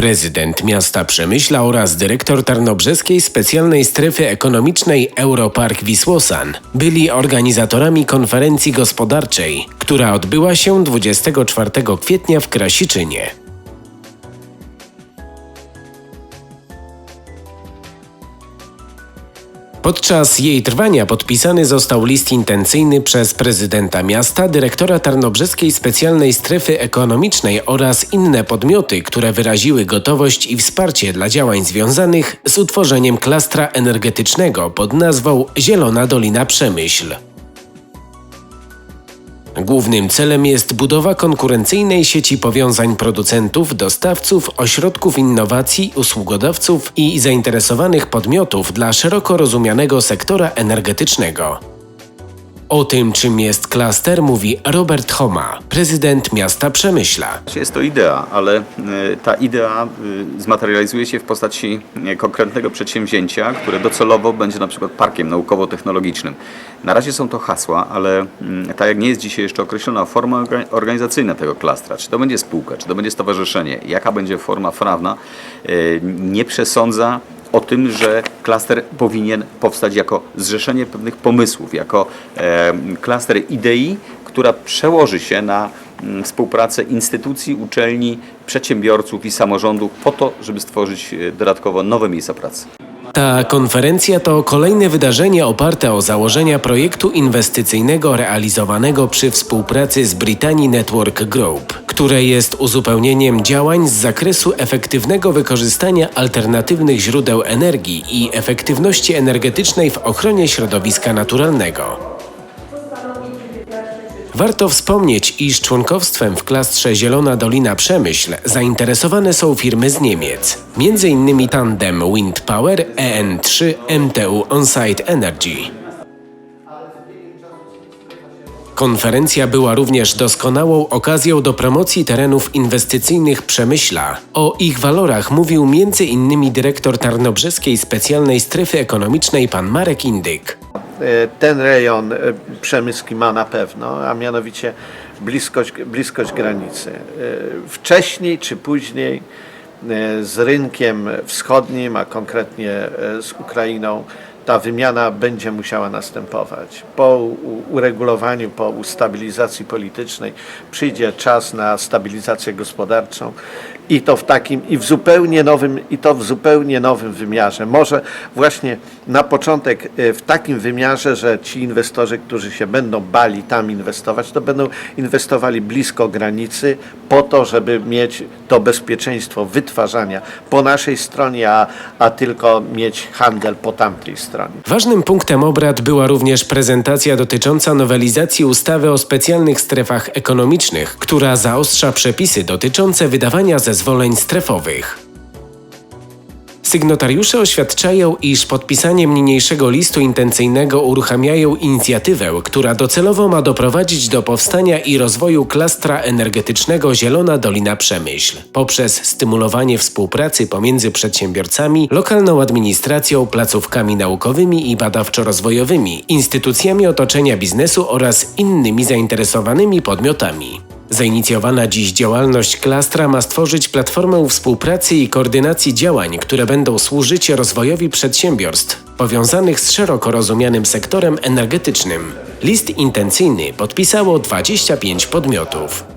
Prezydent miasta Przemyśla oraz dyrektor Tarnobrzeskiej Specjalnej Strefy Ekonomicznej Europark Wisłosan byli organizatorami konferencji gospodarczej, która odbyła się 24 kwietnia w Krasiczynie. Podczas jej trwania podpisany został list intencyjny przez prezydenta miasta, dyrektora Tarnobrzeskiej Specjalnej Strefy Ekonomicznej oraz inne podmioty, które wyraziły gotowość i wsparcie dla działań związanych z utworzeniem klastra energetycznego pod nazwą Zielona Dolina Przemyśl. Głównym celem jest budowa konkurencyjnej sieci powiązań producentów, dostawców, ośrodków innowacji, usługodawców i zainteresowanych podmiotów dla szeroko rozumianego sektora energetycznego. O tym, czym jest klaster, mówi Robert Homa, prezydent miasta Przemyśla. Jest to idea, ale e, ta idea e, zmaterializuje się w postaci e, konkretnego przedsięwzięcia, które docelowo będzie na przykład parkiem naukowo-technologicznym. Na razie są to hasła, ale mm, tak jak nie jest dzisiaj jeszcze określona forma orga- organizacyjna tego klastra, czy to będzie spółka, czy to będzie stowarzyszenie, jaka będzie forma prawna, nie przesądza o tym, że klaster powinien powstać jako zrzeszenie pewnych pomysłów, jako e, klaster idei, która przełoży się na mm, współpracę instytucji, uczelni, przedsiębiorców i samorządów po to, żeby stworzyć e, dodatkowo nowe miejsca pracy. Ta konferencja to kolejne wydarzenie oparte o założenia projektu inwestycyjnego realizowanego przy współpracy z Brittany Network Group, które jest uzupełnieniem działań z zakresu efektywnego wykorzystania alternatywnych źródeł energii i efektywności energetycznej w ochronie środowiska naturalnego. Warto wspomnieć, iż członkowstwem w klastrze Zielona Dolina Przemyśl zainteresowane są firmy z Niemiec, m.in. Tandem Wind Power, EN3, MTU Onsite Energy. Konferencja była również doskonałą okazją do promocji terenów inwestycyjnych Przemyśla. O ich walorach mówił m.in. dyrektor Tarnobrzeskiej Specjalnej Strefy Ekonomicznej pan Marek Indyk. Ten rejon e, przemyski ma na pewno, a mianowicie bliskość, bliskość granicy. E, Wcześniej czy później e, z rynkiem wschodnim, a konkretnie z Ukrainą, ta wymiana będzie musiała następować. Po uregulowaniu, po ustabilizacji politycznej przyjdzie czas na stabilizację gospodarczą i to w takim i w zupełnie nowym i to w zupełnie nowym wymiarze. Może właśnie na początek e, w takim wymiarze, że ci inwestorzy, którzy się będą bali tam inwestować, to będą inwestowali blisko granicy po to, żeby mieć to bezpieczeństwo wytwarzania po naszej stronie, a, a tylko mieć handel po tamtej stronie. Ważnym punktem obrad była również prezentacja dotycząca nowelizacji ustawy o specjalnych strefach ekonomicznych, która zaostrza przepisy dotyczące wydawania zezwoleń strefowych. Sygnatariusze oświadczają, iż podpisaniem niniejszego listu intencyjnego uruchamiają inicjatywę, która docelowo ma doprowadzić do powstania i rozwoju klastra energetycznego Zielona Dolina Przemyśl poprzez stymulowanie współpracy pomiędzy przedsiębiorcami, lokalną administracją, placówkami naukowymi i badawczo-rozwojowymi, instytucjami otoczenia biznesu oraz innymi zainteresowanymi podmiotami. Zainicjowana dziś działalność klastra ma stworzyć platformę współpracy i koordynacji działań, które będą służyć rozwojowi przedsiębiorstw powiązanych z szeroko rozumianym sektorem energetycznym. List intencyjny podpisało 25 podmiotów.